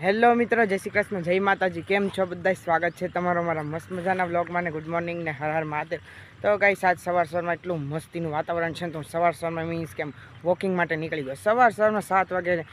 Hello મિત્રો, જય શ્રી કૃષ્ણ, જય માતાજી. કેમ છો? બધા સ્વાગત છે તમારો મારા મસ્ત મજાના બ્લોગમાં ને ગુડ મોર્નિંગ ને હર હર મહાદેવ. તો કાંઈ સાત સવાર સવારમાં એટલું મસ્તીનું વાતાવરણ છે ને તો સવાર સવારમાં મીન્સ કેમ વોકિંગ માટે નીકળી ગયો. સવાર સવારમાં સાત વાગે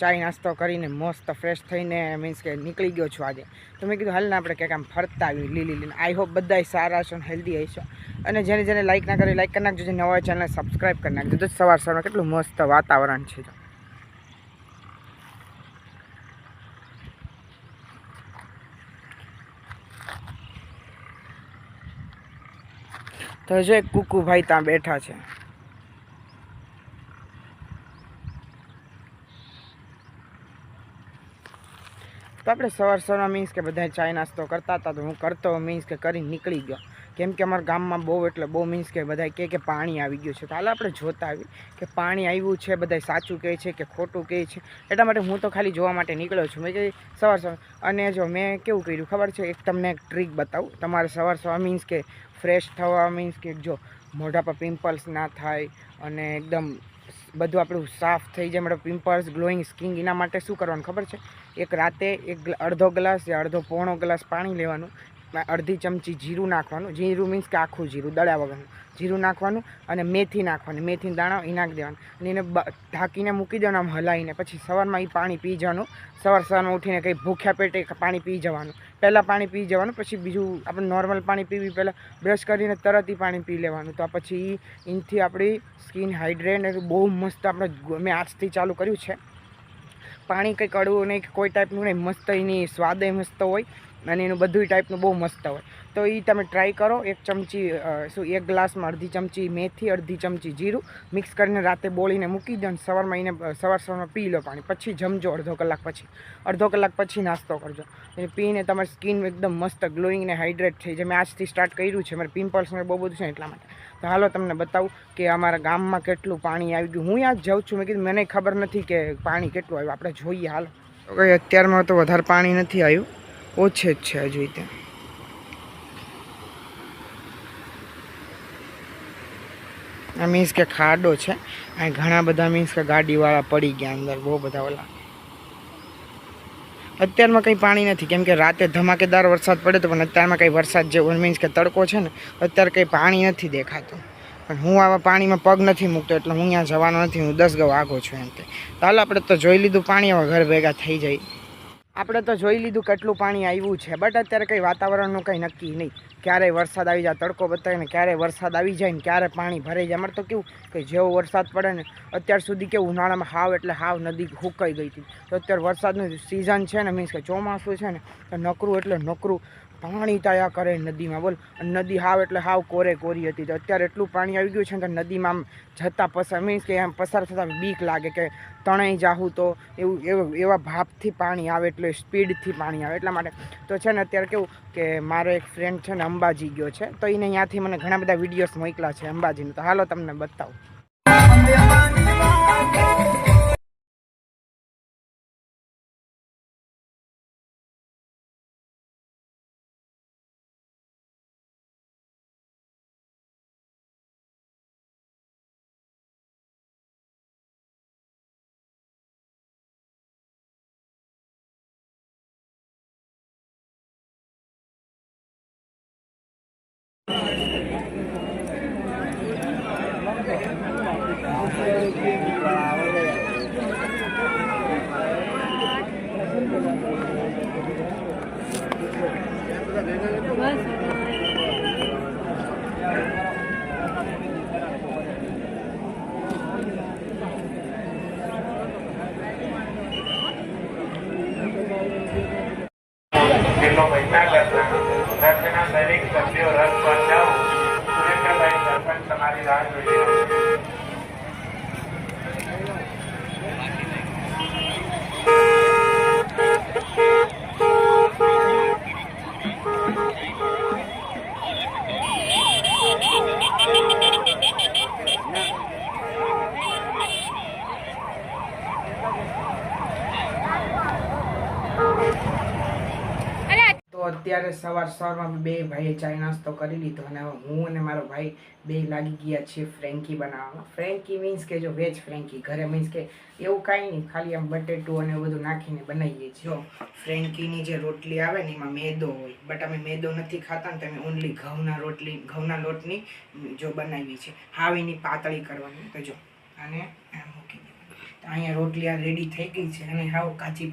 ચાય નાસ્તો કરીને મસ્ત ફ્રેશ થઈને મીન્સ કે નીકળી ગયો છું આજે. તો મેં કીધું, હાલને આપણે ક્યાંક આમ ફરતા આવી લીલી લીલી. આઈ હોપ બધા સારા છો હેલ્ધી હશો. અને જેને જેને લાઇક ના કરી લાઇક કરી નાખજો. જે નવા ચેનલ સબસ્ક્રાઈબ કરી નાખજો. તો સવાર સવારમાં કેટલું મસ્ત વાતાવરણ છે તો જે એક કુકુ ભાઈ ત્યાં બેઠા છે. તો આપણે સવાર સવારમાં મીન્સ કે બધા ચાય નાસ્તો કરતા હતા, તો હું કરતો મીન્સ કે કરી નીકળી ગયો. કેમ કે અમારા ગામમાં બહુ એટલે બહુ મીન્સ કે બધા કહે કે પાણી આવી ગયું છે. તો હાલ આપણે જોતા આવી કે પાણી આવ્યું છે બધા સાચું કહે છે કે ખોટું કહે છે. એટલા માટે હું તો ખાલી જોવા માટે નીકળ્યો છું. મેં કહી સવાર સવાર. અને જો મેં કેવું કર્યું ખબર છે? એક તમને એક ટ્રીક બતાવું. તમારે સવાર સવાર મીન્સ કે ફ્રેશ થવા મીન્સ કે જો મોઢા પર પિમ્પલ્સ ના થાય અને એકદમ બધું આપણું સાફ થઈ જાય, મતલબ પિમ્પલ્સ ગ્લોઈંગ સ્કિન એના માટે શું કરવાનું ખબર છે? એક રાતે એક અડધો ગ્લાસ યા અડધો પોણો ગ્લાસ પાણી લેવાનું. અડધી ચમચી જીરું નાખવાનું. જીરું મીન્સ કે આખું જીરું, દળ્યા વગરનું. જીરું નાખવાનું અને મેથી નાખવાની. મેથી દાણા એ નાખી દેવાનું. અને એને ઢાંકીને મૂકી દેવાનું, આમ હલાવીને. પછી સવારમાં એ પાણી પી જવાનું. સવાર સવારમાં ઉઠીને કંઈ ભૂખ્યા પેટે પાણી પી જવાનું. પહેલાં પાણી પી જવાનું, પછી બીજું આપણે નોર્મલ પાણી પીવી. પહેલાં બ્રશ કરીને તરત પાણી પી લેવાનું. તો પછી એનાથી આપણી સ્કિન હાઇડ્રેટ બહુ મસ્ત આપણે મેં આજથી ચાલુ કર્યું છે. પાણી કંઈ કડવું નહીં, કોઈ ટાઈપનું નહીં. મસ્ત એની સ્વાદ મસ્ત હોય. અને એનું બધું ટાઈપનું બહુ મસ્ત હોય. તો એ તમે ટ્રાય કરો, એક ચમચી શું, એક ગ્લાસમાં અડધી ચમચી મેથી, અડધી ચમચી જીરું મિક્સ કરીને રાતે બોળીને મૂકી દો અને સવારમાં એને સવાર સવારમાં પી લો પાણી. પછી જમજો અડધો કલાક પછી. અડધો કલાક પછી નાસ્તો કરજો. એ પીને તમારી સ્કિન એકદમ મસ્ત ગ્લોઈંગ ને હાઇડ્રેટ થઈ જાય. મેં આજથી સ્ટાર્ટ કર્યું છે. મારે પિમ્પલ્સને બહુ બધું છે એટલા માટે. તો હાલો તમને બતાવું કે અમારા ગામમાં કેટલું પાણી આવી ગયું. હું યાદ જાઉં છું, મેં કીધું મને ખબર નથી કે પાણી કેટલું આવ્યું. આપણે જોઈએ હાલો. કંઈ અત્યારમાં તો વધારે પાણી નથી આવ્યું. ઓછે જ છે હજુ ત્યાં. આ મીન્સ કે ખાડો છે. અહીં ઘણા બધા મીન્સ કે ગાડીવાળા પડી ગયા અંદર, બહુ બધા ઓલા. અત્યારમાં કંઈ પાણી નથી, કેમ કે રાતે ધમાકેદાર વરસાદ પડે તો પણ અત્યારમાં કંઈ વરસાદ જેવો મીન્સ કે તડકો છે ને, અત્યારે કંઈ પાણી નથી દેખાતું. પણ હું આવા પાણીમાં પગ નથી મૂકતો, એટલે હું અહીંયા જવાનો નથી, હું દસ ગવ આગો છું એમ કે હાલ આપણે તો જોઈ લીધું પાણી, હવે ઘર ભેગા થઈ જાય. આપણે તો જોઈ લીધું કેટલું પાણી આવ્યું છે, બટ અત્યારે કંઈ વાતાવરણનું કંઈ નક્કી નહીં. ક્યારેય વરસાદ આવી જાય, તડકો બતાવે ને ક્યારેય વરસાદ આવી જાય ને ક્યારે પાણી ભરાઈ જાય. અમારે તો કેવું કે જેવો વરસાદ પડે ને, અત્યાર સુધી કેવું ઉનાળામાં હાવ એટલે હાવ નદી હુકાઈ ગઈ હતી. તો અત્યારે વરસાદનું સિઝન છે ને મીન્સ કે ચોમાસું છે ને, તો નકરું એટલે નકરું પાણી તાયા કરે નદીમાં, બોલ. નદી હાવ એટલે હાવ કોરે કોરી હતી. તો અત્યારે એટલું પાણી આવી ગયું છે કે નદીમાં આમ જતાં પસાર મીન્સ કે આમ પસાર થતાં બીક લાગે કે તણાઈ જાહું તો એવું એવું ભાપથી પાણી આવે એટલે સ્પીડથી પાણી આવે એટલા માટે. તો છે ને અત્યારે કેવું કે મારો એક ફ્રેન્ડ છે ને અંબાજી ગયો છે. તો એને ત્યાંથી મને ઘણા બધા વિડીયોઝ મોકલા છે અંબાજીને. તો હાલો તમને બતાવું. જેટલો પૈસા કરતા ટ્રસ્ટના દરેક સભ્યો રસ પર જાઓ તમારી રાહ છે તો અત્યારે સવાર સવારમાં બે ભાઈએ ચાય નાસ્તો કરી લીધો અને હું અને મારો ભાઈ બે લાગી ગયા છીએ ફ્રેન્કી બનાવવામાં. ફ્રેન્કી મીન્સ કે જો વેજ ફ્રેન્કી ઘરે મીન્સ કે એવું કાંઈ નહીં, ખાલી આમ બટેટું અને એવું બધું નાખીને બનાવીએ છીએ. જો ફ્રેન્કીની જે રોટલી આવે ને એમાં મેદો હોય બટ અમે મેદો નથી ખાતા ને તમે ઓનલી ઘઉંના રોટલી, ઘઉંના લોટની જો બનાવી છે હાવીની પાતળી કરવાની. તો જો અને મૂકી અહીંયા રોટલી આ રેડી થઈ ગઈ છે અને હાવ કાચી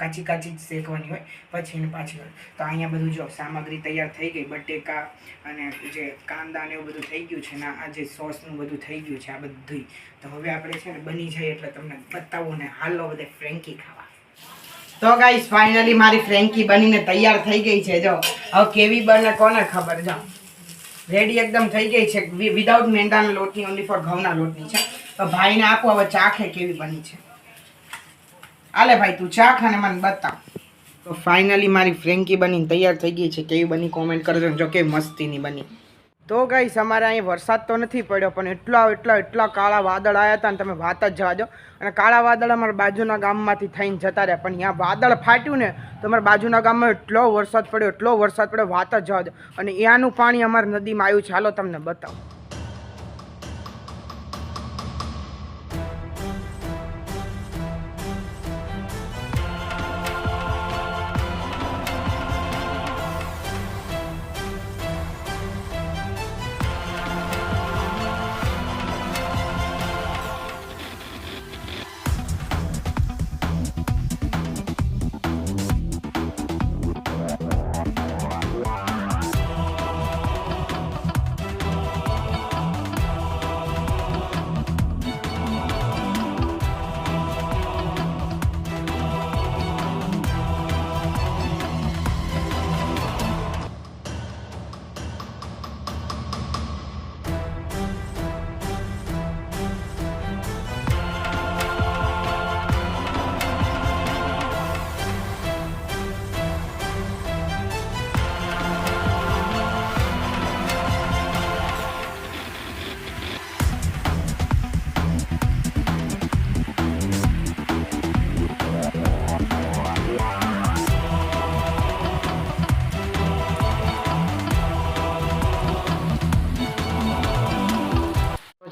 કાચી કાચી જ શેકવાની હોય, પછી એને પાછી. તો અહીંયા બધું જો સામગ્રી તૈયાર થઈ ગઈ, બટેકા અને જે કાંદા ને એવું બધું થઈ ગયું છે ને આ જે સોસનું બધું થઈ ગયું છે આ બધું તો હવે આપણે છે ને બની જાય એટલે તમને બતાવું ને હાલો બધે ફ્રેન્કી ખાવા. તો ગાઈસ ફાઇનલી મારી ફ્રેન્કી બનીને તૈયાર થઈ ગઈ છે, જો. હવે કેવી બને કોને ખબર, જો. રેડી એકદમ થઈ ગઈ છે વિધાઉટ મેંદાના લોટની ઓનલી ફોર ઘઉંના લોટની છે. તો ભાઈને આપો, હવે ચાખે કેવી બની છે. આલે ભાઈ તું ચાખ અને મને બતાવ. તો ફાઇનલી મારી ફ્રેન્કી બનીને તૈયાર થઈ ગઈ છે. કેવી બની કોમેન્ટ કરજો જો કે મસ્તીની બની. તો ગાઈસ અમારે અહીં વરસાદ તો નથી પડ્યો, પણ એટલા એટલા એટલા કાળા વાદળ આવ્યા હતા ને તમે વાત જ જવા દો. અને કાળા વાદળ અમારા બાજુના ગામમાંથી થઈને જતા રહ્યા, પણ ત્યાં વાદળ ફાટ્યું ને તો અમારા બાજુના ગામમાં એટલો વરસાદ પડ્યો, એટલો વરસાદ પડ્યો, વાત જ જવા દો. અને ત્યાંનું પાણી અમારી નદીમાં આવ્યું છે. હાલો તમને બતાવો.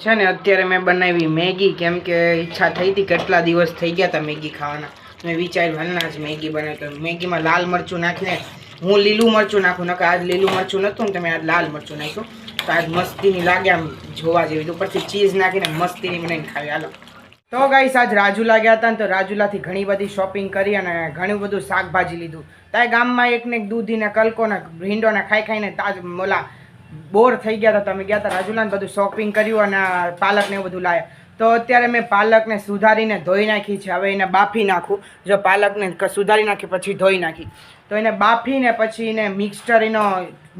છે ને, અત્યારે મેં બનાવી મેગી. કેમ કે ઈચ્છા થઈ હતી કેટલા દિવસ થઈ ગયા હતા મેગી ખાવાના. મેં વિચાર્યું, હાલના જ મેગી બનાવી તો મેગીમાં લાલ મરચું નાખીને હું લીલું મરચું નાખું, નકર આજ લીલું મરચું નહોતું ને તમે આજ લાલ મરચું નાખ્યું. તો આજ મસ્તીની લાગે આમ જોવા જેવી ઉપરથી ચીઝ નાખીને મસ્તીની બનાવીને ખાવી. હાલો. તો ગાઈસ આજ રાજુલા ગયા હતા ને તો રાજુલાથી ઘણી બધી શોપિંગ કરી અને ઘણું બધું શાકભાજી લીધું. તાય ગામમાં એકને એક દૂધીને, કલકોને કલકો ને ભીંડો ને ખાઈ ખાઈને તાજ મોલા બોર થઈ ગયા હતા તમે ગયા હતા રાજુલા ને બધું શોપિંગ કર્યું અને પાલકને પાલક ને એવું બધું લાવ્યા તો અત્યારે મેં પાલકને સુધારીને ધોઈ નાખી છે. હવે એને બાફી નાખું. જો પાલકને સુધારી નાખી પછી ધોઈ નાખી. તો એને બાફીને પછી એને મિક્સર એનો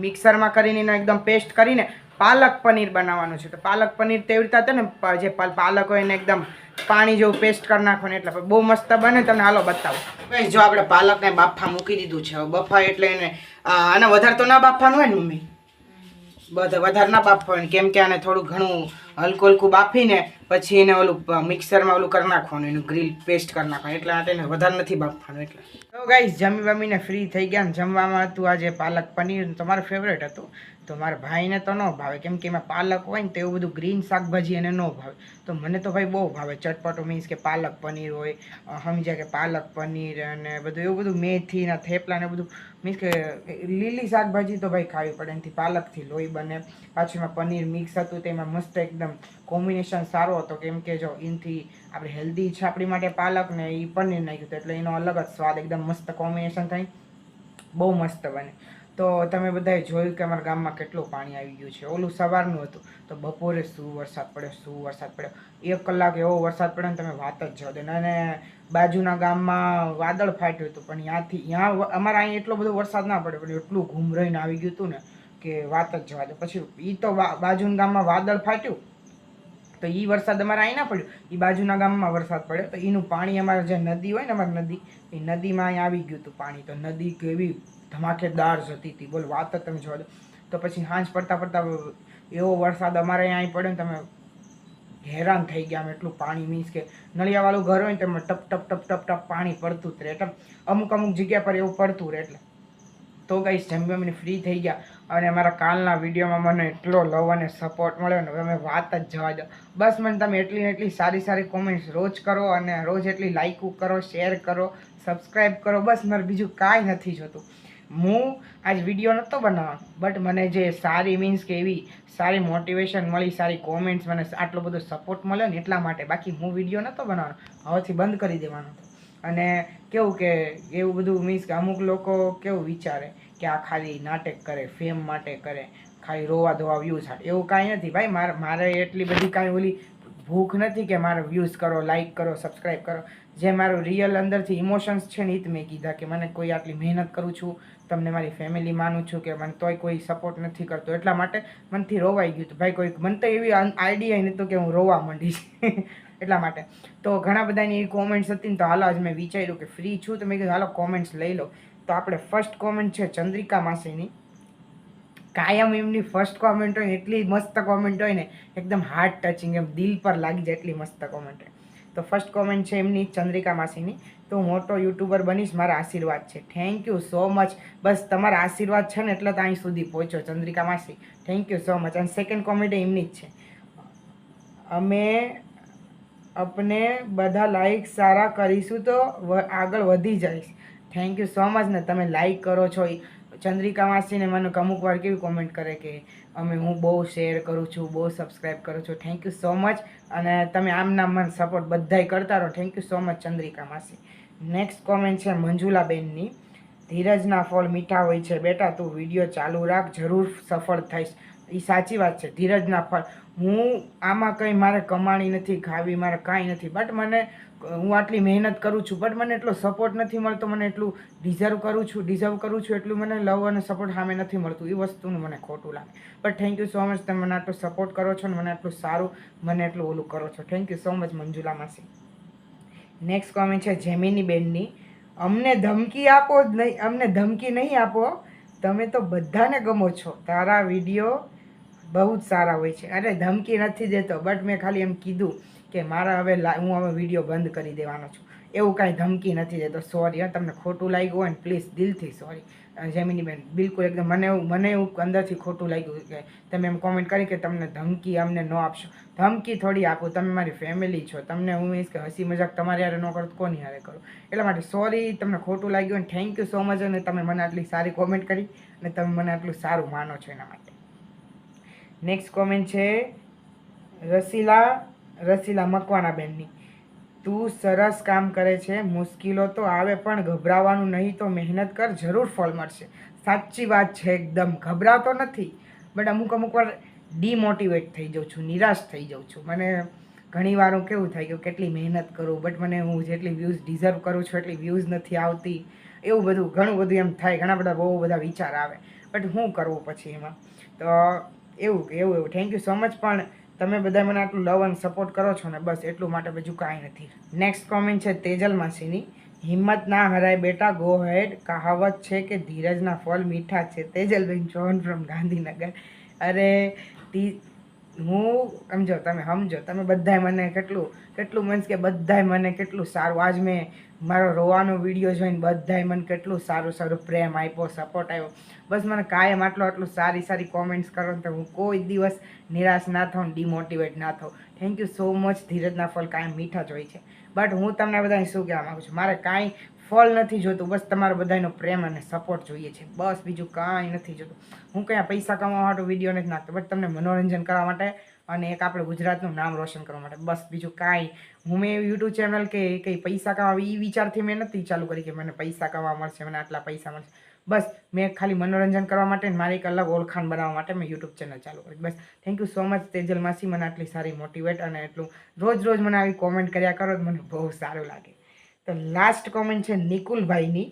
મિક્સરમાં કરીને એનો એકદમ પેસ્ટ કરીને પાલક પનીર બનાવવાનું છે. તો પાલક પનીર તેવી રીતે હતા ને જે પાલક હોય એને એકદમ પાણી જેવું પેસ્ટ કરી નાખવાનું એટલે પછી બહુ મસ્ત બને. તમને હાલો બતાવો. જો આપણે પાલકને બાફા મૂકી દીધું છે. બફા એટલે એને આને વધારે તો ના બાફવાનું હોય ને મમ્મી? બધા વધારે ના બાફવાનું કેમ કે આને થોડું ઘણું હલકું હલકું બાફીને પછી એને ઓલું મિક્સરમાં ઓલું કરી નાખવાનું, એનું ગ્રીલ પેસ્ટ કરી નાખવાનું. એટલે માટે એને વધારે નથી બાફવાનું એટલે. તો ગાઈસ જમી બમીને ફ્રી થઈ ગયા જમવામાં હતું આજે પાલક પનીર તમારું ફેવરેટ હતું. તો મારા ભાઈને તો ન ભાવે. કેમ કે એમાં પાલક હોય ને તો એવું બધું ગ્રીન શાકભાજી એને ન ભાવે. તો મને તો ભાઈ બહુ ભાવે. ચટપટો મીન્સ કે પાલક પનીર હોય સમજ્યા કે પાલક પનીર અને બધું એવું બધું મેથીના થેપલા ને બધું. મીન્સ કે લીલી શાકભાજી તો ભાઈ ખાવી પડે. એનાથી પાલકથી લોહી બને. પાછું એમાં પનીર મિક્સ હતું તેમાં મસ્ત એકદમ કોમ્બિનેશન સારો હતો. કેમ કે જો એનાથી આપણે હેલ્ધી છે આપણી માટે પાલક ને એ પનીર નાખ્યું હતું એટલે એનો અલગ જ સ્વાદ એકદમ મસ્ત કોમ્બિનેશન થાય. બહુ મસ્ત બને. તો તમે બધાએ જોયું કે અમારા ગામમાં કેટલું પાણી આવી ગયું છે. ઓલું સવારનું હતું. તો બપોરે શું વરસાદ પડ્યો, શું વરસાદ પડ્યો? એક કલાક એવો વરસાદ પડ્યો ને તમે વાત જ જવા દો અને બાજુના ગામમાં વાદળ ફાટ્યું હતું, પણ ત્યાંથી, ત્યાં અમારે અહીં એટલો બધો વરસાદ ના પડ્યો, પણ એટલું ઘૂમ રહીને આવી ગયું હતું ને કે વાત જ જવા દો. પછી એ તો બાજુના ગામમાં વાદળ ફાટ્યું. તો એ વરસાદ અમારે અહીં ના પડ્યો. એ બાજુના ગામમાં વરસાદ પડ્યો. તો એનું પાણી અમારે જે નદી હોય ને અમારી નદી, એ નદીમાં અહીં આવી ગયું હતું પાણી. તો નદી કેવી ધમાકેદાર જતી હતી બોલ, વાત જ તમે જોવા દો. તો પછી હાંજ પડતા પડતા એવો વરસાદ અમારે અહીં અહીં પડ્યો ને તમે હેરાન થઈ ગયા. આમ એટલું પાણી મીન્સ કે નળિયાવાળું ઘર હોય ને તેમાં ટપ ટપ ટપ ટપ ટપ પાણી પડતું જ રહે. એટલે અમુક અમુક જગ્યા પર એવું પડતું રહે એટલે. તો કઈ જમ્યા ફ્રી થઈ ગયા. અને મારા કાલના વિડીયોમાં મને એટલો લવ અને સપોર્ટ મળ્યો ને હવે અમે વાત જ જવા દો. બસ મને તમે એટલી એટલી સારી સારી કોમેન્ટ્સ રોજ કરો અને રોજ એટલી લાઇક કરો શેર કરો સબસ્ક્રાઈબ કરો. બસ મારે બીજું કાંઈ નથી જોતું. હું આજ વીડિયો નહોતો બનાવવાનો બટ મને જે સારી મીન્સ કે એવી સારી મોટિવેશન મળી, સારી કોમેન્ટ્સ મને આટલો બધો સપોર્ટ મળ્યો ને એટલા માટે. બાકી હું વીડિયો નહોતો બનાવવાનો. હવેથી બંધ કરી દેવાનો. હતો અને કેવું કે એવું બધું મીન્સ કે અમુક લોકો કેવું વિચારે કે આ ખાલી નાટક કરે ફેમ માટે કરે, ખાલી રોવા ધોવા વ્યૂઝ હાટ. એવું કાંઈ નથી. ભાઈ, મારે મારે એટલી બધી કાંઈ ઓલી ભૂખ નથી કે મારો વ્યૂઝ કરો લાઇક કરો સબસ્ક્રાઈબ કરો. જે મારું રિયલ અંદરથી ઇમોશન્સ છે ને એ જ મેં કીધા કે મને કોઈ આટલી મહેનત કરું છું, તમને મારી ફેમિલી માનું છું કે મને તોય કોઈ સપોર્ટ નથી કરતો. એટલા માટે મનથી રોવાઈ ગયું હતું. ભાઈ કોઈ મને તો એવી આઈડિયા નહોતું કે હું રોવા માંડીશ. એટલા માટે. તો ઘણા બધાની એવી કોમેન્ટ્સ હતી ને તો હાલો આજ મેં વિચાર્યું કે ફ્રી છું તો મેં કીધું, હાલો કોમેન્ટ્સ લઈ લો. તો આપણે ફર્સ્ટ કોમેન્ટ છે ચંદ્રિકા માસીની. કાયમ એમની ફર્સ્ટ કોમેન્ટ હોય એટલી મસ્ત કોમેન્ટ હોય ને, એકદમ હાર્ટ ટચિંગ એમ દિલ પર લાગી જાય એટલી મસ્ત કોમેન્ટ હોય. તો ફર્સ્ટ કોમેન્ટ છે એમની ચંદ્રિકા માસીની. તો હું મોટો યુટ્યુબર બનીશ, મારા આશીર્વાદ છે. થેન્ક યુ સો મચ બસ તમારા આશીર્વાદ છે ને એટલે તો અહીં સુધી પહોંચ્યો, ચંદ્રિકા માસી. થેન્ક યુ સો મચ અને સેકન્ડ કોમેન્ટ એમની જ છે. અમે આપણે બધા લાઈક સારા કરીશું તો આગળ વધી જઈશ. થેન્ક યુ સો મચ ને તમે લાઈક કરો છો. ચંદ્રિકા માસીને મને અમુક વાર કેવી કોમેન્ટ કરે કે, અમે હું બહુ શેર કરું છું, બહુ સબસ્ક્રાઈબ કરું છું. થેન્ક યુ સો મચ અને તમે આમના મન સપોર્ટ બધાય કરતા રહો. Thank you so much Chandrika માસી. નેક્સ્ટ કોમેન્ટ છે મંજુલાબેનની. ધીરજના ફળ મીઠા હોય છે. બેટા, તું વીડિયો ચાલુ રાખ. જરૂર સફળ થઈશ. એ સાચી વાત છે. ધીરજના ફળ. હું આમાં કંઈ મારે કમાણી નથી, ખાવી, મારે કાંઈ નથી. બટ મને હું આટલી મહેનત કરું છું બટ મને એટલો સપોર્ટ નથી મળતો, મને એટલું ડિઝર્વ કરું છું ડિઝર્વ કરું છું એટલું મને લવ અને સપોર્ટ સામે નથી મળતું, એ વસ્તુનું મને ખોટું લાગે. But thank you so much તમે મને આટલો સપોર્ટ કરો છો ને મને આટલું સારું, મને એટલું ઓલું કરો છો. Thank you so much Manjula માસી. નેક્સ્ટ કોમેન્ટ છે, જેમિની બેનની. અમને ધમકી આપો જ નહીં, અમને ધમકી નહીં આપો. તમે તો બધાને ગમો છો. તારા વીડિયો બહુ જ સારા હોય છે. અરે ધમકી નથી દેતો બટ મેં ખાલી એમ કીધું કે મારા હવે હું હવે વીડિયો બંધ કરી દેવાનો છું. એવું કાંઈ ધમકી નથી દેતો. સોરી તમને ખોટું લાગ્યું હોય ને પ્લીઝ દિલથી સોરી જેમિની બેન બિલકુલ એકદમ મને એવું મને એવું અંદરથી ખોટું લાગ્યું કે તમે એમ કોમેન્ટ કરી કે તમને ધમકી અમને ન આપશો. ધમકી થોડી આપું. તમે મારી ફેમિલી છો. તમને હું મીન્સ કે હસી મજાક તમારી હારે ન કરો કોની હારે કરું? એટલા માટે સોરી તમને ખોટું લાગ્યું અને થેન્ક યુ સો મચ અને તમે મને આટલી સારી કોમેન્ટ કરી અને તમે મને આટલું સારું માનો છો એના માટે. નેક્સ્ટ કોમેન્ટ છે રસીલા રસીલા મકવાણા બેનની. તું સરસ કામ કરે છે, મુશ્કેલો તો આવે પણ ગભરાવાનું નહીં તો મહેનત કર, જરૂર ફળ મળશે. સાચી વાત છે એકદમ, ગભરાતો નથી. બટ અમુક અમુક વાર ડીમોટિવેટ થઈ જાઉં છું, નિરાશ થઈ જાઉં છું. મને ઘણી વાર હું કેવું થાય કે કેટલી મહેનત કરું, બટ મને હું જેટલી વ્યૂઝ ડિઝર્વ કરું છું, એટલી વ્યૂઝ નથી આવતી. એવું બધું ઘણું બધું એમ થાય, ઘણા બધા બહુ બધા વિચાર આવે. બટ હું કરવું પછી એમાં? તો એવું એવું એવું. થેન્ક યુ સો મચ પણ તમે બધા મને આટલું લવ અને સપોર્ટ કરો છો ને, બસ એટલું માટે બીજું કાંઈ નથી. નેક્સ્ટ કોમેન્ટ છે તેજલ માસીની. હિંમત ના હરાય બેટા ગો હેડ કહાવત છે કે ધીરજના ફળ મીઠા છે. Tejalben join from Gandhinagar. અરે હું સમજો, તમે સમજો, તમે બધાય મને કેટલું કેટલું મીન્સ કે બધાય મને કેટલું સારું. આજ મેં મારો રોવાનો વીડિયો જોઈને બધાય મને કેટલું સારું સારું પ્રેમ આપ્યો સપોર્ટ આવ્યો બસ મને કાયમ આટલું આટલું સારી સારી કોમેન્ટ્સ કરો તો હું કોઈ દિવસ નિરાશ ના થાઉં ડિમોટિવેટ ના થાઉં. થેન્ક યુ સો મચ ધીરજના ફળ કાંઈ મીઠા જ હોય છે. બટ હું તમને બધાને શું કહેવા માગું છું? મારે કાંઈ ફળ નથી જોતું, બસ તમારો બધાનો પ્રેમ અને સપોર્ટ જોઈએ છે. બસ બીજું કાંઈ નથી જોતું. હું કંઈ પૈસા કમાવા માટે વીડિયો નથી નાખતો બટ તમને મનોરંજન કરવા માટે અને એક આપણે ગુજરાતનું નામ રોશન કરવા માટે. બસ બીજું કાંઈ હું મેં યુટ્યુબ ચેનલ કે કંઈ પૈસા કમાવા એ વિચારથી મેં નથી ચાલુ કરી કે મને પૈસા કમાવા મળશે, મને આટલા પૈસા મળશે. બસ, મેં ખાલી મનોરંજન કરવા માટે મારી એક અલગ ઓળખાણ બનાવવા માટે મેં યુટ્યુબ ચેનલ ચાલુ કરી. બસ thank you so much Tejal માસી, મને આટલી સારી મોટિવેટ અને એટલું રોજ રોજ મને આવી કોમેન્ટ કર્યા કરો તો મને બહુ સારું લાગે. તો લાસ્ટ કોમેન્ટ છે નિકુલભાઈની.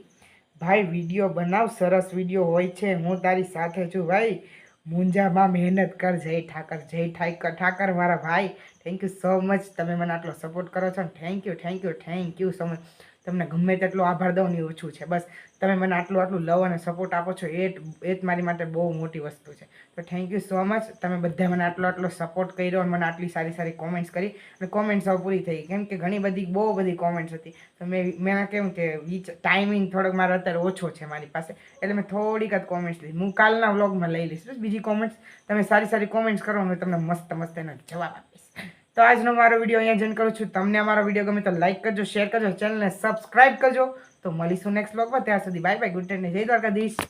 ભાઈ વીડિયો બનાવ, સરસ વીડિયો હોય છે, હું તારી સાથે છું, ભાઈ. મુંજામાં મહેનત કર, જય ઠાકર જય ઠાકર ઠાકર મારા ભાઈ. થેન્ક યુ સો મચ તમે મને આટલો સપોર્ટ કરો છો thank you thank you thank you so much તમને ગમે તેટલો આભાર દઉં ને ઓછું છે. બસ તમે મને આટલું આટલું લવ અને સપોર્ટ આપો છો, એ એ જ મારી માટે બહુ મોટી વસ્તુ છે. તો થેન્ક યુ સો મચ તમે બધા મને આટલો આટલો સપોર્ટ કર્યો અને મને આટલી સારી સારી કોમેન્ટ્સ કરી. અને કોમેન્ટ્સ હવે પૂરી થઈ કેમ કે ઘણી બધી, બહુ બધી કોમેન્ટ્સ હતી. તો મેં મેં કેમ કે ટાઈમિંગ થોડોક મારો અત્યારે ઓછો છે મારી પાસે. એટલે મેં થોડીક જ કોમેન્ટ્સ લીધી. હું કાલના વ્લોગમાં લઈ લઈશ. બીજી કોમેન્ટ્સ તમે સારી સારી કોમેન્ટ્સ કરો હું તમને મસ્ત મસ્ત એનો જવાબ આપીશ. તો આજનો મારો વીડિયો અહીંયા જોઈન કરું છું. તમને અમારો વીડિયો ગમે તો લાઈક કરજો શેર કરજો ચેનલને સબસ્ક્રાઈબ કરજો. તો મળીશું નેક્સ્ટ બ્લોગમાં ત્યાં સુધી બાય બાય ગુડ નાઇટ જય દ્વારકાધીશ.